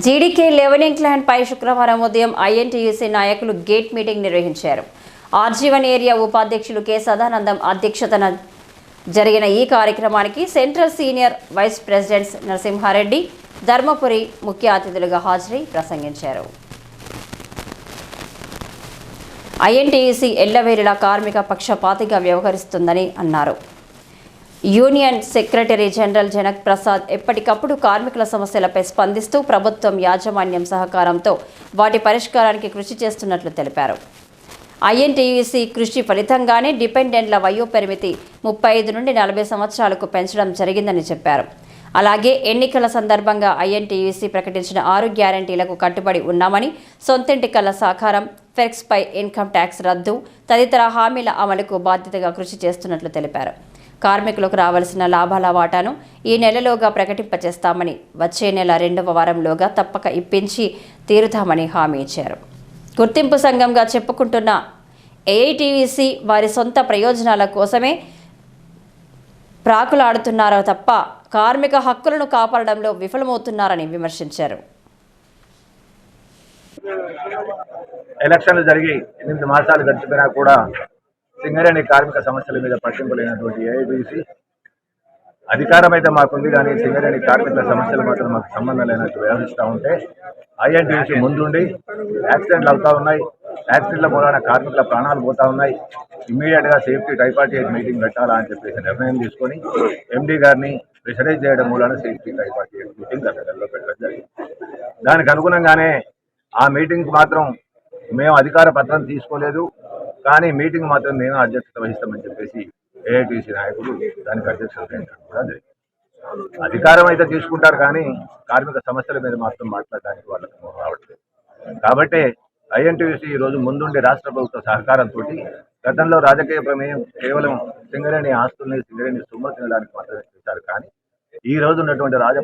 GDK leavening clan పై శుక్రవారం ఉదయం INTUC నాయకులు గేట్ మీటింగ్ నిర్వహించారు. ఆర్జీవన్ ఏరియా ఉపాధ్యక్షులు కె సదానందం అధ్యక్షతన జరిగిన ఈ కార్యక్రమానికి central senior vice presidents Narasimha Reddy Dharmapuri ముఖ్య అతిథులుగా హాజరై ప్రసంగించారు. ఐఎన్టీయూసీ ఎల్లవేరిలా కార్మిక పక్షపాతిగా వ్యవహరిస్తుందని అన్నారు. Union secretary general Janak Prasad ఎప్పటికప్పుడు కార్మికుల సమస్యలపై స్పందిస్తూ ప్రభుత్వం యాజమాన్యం సహకారంతో వాటి పరిష్కారానికి కృషి చేస్తున్నట్లు తెలిపారు. ఐఎన్టీయూసీ కృషి ఫలితంగానే డిపెండెంట్ల వయోపరిమితి ముప్పై ఐదు నుండి నలభై సంవత్సరాలకు పెంచడం జరిగిందని చెప్పారు. అలాగే ఎన్నికల సందర్భంగా ఐఎన్టీయూసీ ప్రకటించిన ఆరు గ్యారంటీలకు కట్టుబడి ఉన్నామని సొంతింటి కల సాకారం ఫెక్స్పై ఇన్కమ్ ట్యాక్స్ రద్దు తదితర హామీల అమలుకు బాధ్యతగా కృషి చేస్తున్నట్లు తెలిపారు. కార్మికులకు రావాల్సిన లాభాల వాటాను ఈ నెలలోగా ప్రకటింపచేస్తామని వచ్చే నెల రెండవ వారంలోగా తప్పక ఇప్పించి తీరుతామని హామీ ఇచ్చారు. గుర్తింపు సంఘంగా చెప్పుకుంటున్న ఏఐటీవీసీ వారి సొంత ప్రయోజనాల కోసమే ప్రాకులాడుతున్నారో తప్ప కార్మిక హక్కులను కాపాడడంలో విఫలమవుతున్నారని విమర్శించారు. ఎలక్షన్లు జరిగి ఎనిమిది మాసాలు గడిచిపోయినా కూడా సింగరేణి కార్మిక సమస్యల మీద పట్టింపు లేనటువంటి ఏఐబీసీ అధికారం అయితే మాకుంది కానీ సింగరేణి కార్మికుల సమస్యలు మాత్రం మాకు సంబంధం లేనట్టు వ్యవహరిస్తూ ఉంటే ఐఎన్టీసీ ముందుండి యాక్సిడెంట్లు అవుతా ఉన్నాయి. యాక్సిడెంట్ల మూలాన కార్మికుల ప్రాణాలు పోతా ఉన్నాయి. ఇమీడియట్గా సేఫ్టీ టైపార్టీ మీటింగ్ పెట్టాలా అని చెప్పేసి నిర్ణయం తీసుకొని ఎండీ గారిని ప్రెషరైజ్ చేయడం మూలాన సేఫ్టీ టైపార్టీ మీటింగ్ గతంలో పెట్టడం జరిగింది. దానికి అనుగుణంగానే ఆ మీటింగ్కి మాత్రం మేము అధికార పత్రం తీసుకోలేదు. కానీ మీటింగ్ మాత్రం నేను అధ్యక్షత వహిస్తామని చెప్పేసి ఏఐటీసీ నాయకులు దానికి అధ్యక్షత వహించడం కూడా జరిగింది. అధికారం అయితే తీసుకుంటారు కానీ కార్మిక సమస్యల మీద మాత్రం మాట్లాడడానికి వాళ్ళకు రావట్లేదు. కాబట్టి ఐఎన్టీసీ ఈ రోజు ముందుండి రాష్ట్ర ప్రభుత్వ సహకారంతో గతంలో రాజకీయ ప్రమేయం కేవలం సింగరేణి ఆస్తుల్ని సింగరేణి సొమ్ము తినడానికి మాత్రమే చేశారు కానీ ఈ రోజు ఉన్నటువంటి రాజ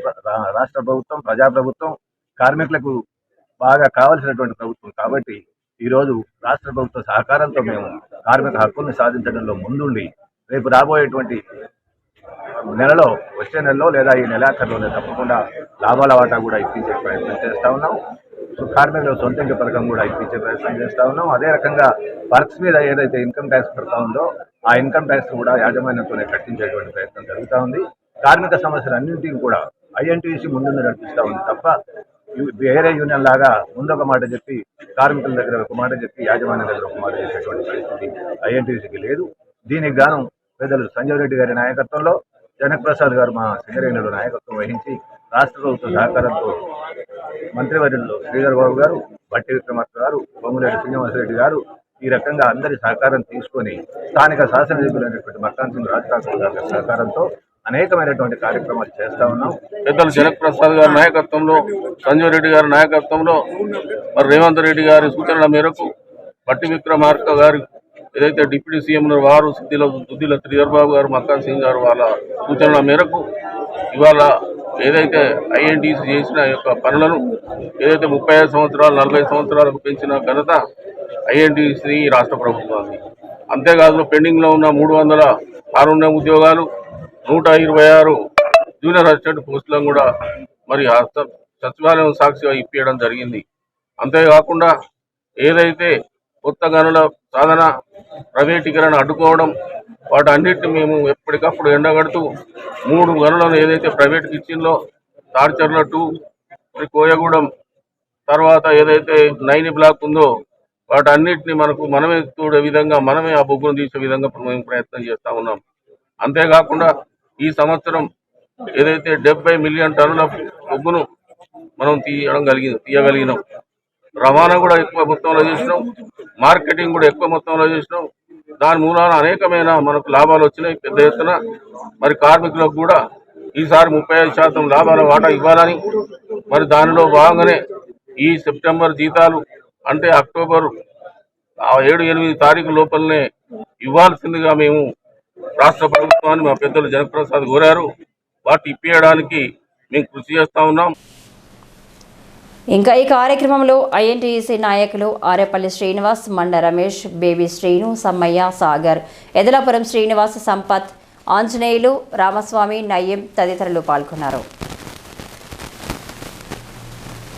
రాష్ట్ర ప్రభుత్వం ప్రజాప్రభుత్వం కార్మికులకు బాగా కావాల్సినటువంటి ప్రభుత్వం కాబట్టి ఈరోజు రాష్ట్ర ప్రభుత్వ సహకారంతో మేము కార్మిక హక్కుల్ని సాధించడంలో ముందుండి రేపు రాబోయేటువంటి నెలలో వచ్చే నెలలో లేదా ఈ నెలాఖరులోనే తప్పకుండా లాభాల వాటా కూడా ఇప్పించే ప్రయత్నం చేస్తా ఉన్నాం. సో కార్మికుల సొంతంగా పథకం కూడా ఇప్పించే ప్రయత్నం చేస్తూ ఉన్నాం. అదే రకంగా వర్క్స్ మీద ఏదైతే ఇన్కమ్ ట్యాక్స్ పడతా ఉందో ఆ ఇన్కమ్ ట్యాక్స్ కూడా యాజమాన్యంతోనే కట్టించేటువంటి ప్రయత్నం జరుగుతూ ఉంది. కార్మిక సమస్యలన్నింటినీ కూడా ఐఎన్టీసీ ముందు నడిపిస్తూ ఉంది తప్ప వేరే యూనియన్ లాగా ముందు ఒక మాట చెప్పి కార్మికుల దగ్గర ఒక మాట చెప్పి యాజమాన్యం దగ్గర ఒక మాట చెప్పేటువంటి పరిస్థితి ఐఎన్టీసీకి లేదు. దీనికి గాను పెద్దలు సంజయ్ రెడ్డి గారి నాయకత్వంలో జనక్ ప్రసాద్ గారు మా సింగరేణిలో నాయకత్వం వహించి రాష్ట్ర ప్రభుత్వ సహకారంతో మంత్రివర్యులు శ్రీధర్ బాబు గారు బట్టి విక్రమార్క గారు పొంగులేటి శ్రీనివాసరెడ్డి గారు ఈ రకంగా అందరి సహకారం తీసుకొని స్థానిక శాసనసభ్యులైనటువంటి మక్కాన్ సింగ్ రాజ్ ఠాకూర్ గారి సహకారంతో అనేకమైనటువంటి కార్యక్రమాలు చేస్తా ఉన్నాం. పెద్దలు జనక్ ప్రసాద్ గారి నాయకత్వంలో సంజీవ్ రెడ్డి గారి నాయకత్వంలో మరి రేవంత్ రెడ్డి గారి సూచనల మేరకు పట్టి విక్రమార్క గారి ఏదైతే డిప్యూటీ సీఎం వారు సిద్ధిల దుద్దిల శ్రీహర్బాబు గారు మక్కాన్ సింగ్ గారు వాళ్ళ సూచనల మేరకు ఇవాళ ఏదైతే ఐఎన్టీసీ చేసిన యొక్క పనులను ఏదైతే ముప్పై ఐదు సంవత్సరాలు నలభై సంవత్సరాలకు పెంచిన ఘనత ఐఎన్టీసీ రాష్ట్ర ప్రభుత్వానికి. అంతేకాదు పెండింగ్లో ఉన్న మూడు వందల కారుణ్య ఉద్యోగాలు నూట ఇరవై ఆరు జూనియర్ అసిస్టెంట్ పోస్టులను కూడా మరి ఆ సచివాలయం సాక్షిగా ఇప్పించడం జరిగింది. అంతేకాకుండా ఏదైతే కొత్త గనుల సాధన ప్రైవేటీకరణ అడ్డుకోవడం వాటన్నిటిని మేము ఎప్పటికప్పుడు ఎండగడుతూ మూడు గనులను ఏదైతే ప్రైవేట్కి ఇచ్చిందో తాడిచర్ల టూ మరి కోయగూడెం తర్వాత ఏదైతే నైని బ్లాక్ ఉందో వాటన్నిటిని మనకు మనమే చూడే విధంగా మనమే ఆ బొగ్గును తీసే విధంగా మేము ప్రయత్నం చేస్తూ ఉన్నాం. అంతేకాకుండా ఈ సంవత్సరం ఏదైతే డెబ్బై మిలియన్ టన్నుల బొగ్గును మనం తీయడం కలిగింది తీయగలిగినాం. రవాణా కూడా ఎక్కువ మొత్తంలో చేసినాం. మార్కెటింగ్ కూడా ఎక్కువ మొత్తంలో చేసినాం. దాని మూలాన అనేకమైన మనకు లాభాలు వచ్చినాయి. పెద్ద ఎత్తున మరి కార్మికులకు కూడా ఈసారి ముప్పై ఐదు శాతం లాభాల వాటా ఇవ్వాలని మరి దానిలో భాగంగానే ఈ సెప్టెంబర్ జీతాలు అంటే అక్టోబర్ ఏడు ఎనిమిది తారీఖు లోపలనే ఇవ్వాల్సిందిగా మేము రాష్ట్ర ప్రభుత్వాన్ని మా పెద్దలు జనప్రసాద్ కోరారు. వాటి ఇప్పించడానికి మేము కృషి చేస్తా ఉన్నాం. ఇంకా ఈ కార్యక్రమంలో ఐఎన్టీసీ నాయకులు ఆరేపల్లి శ్రీనివాస్ మండ రమేష్ బేబీ శ్రీను సమ్మయ్య సాగర్ ఎదలాపురం శ్రీనివాస్ సంపత్ ఆంజనేయులు రామస్వామి నయ్యం తదితరులు పాల్గొన్నారు.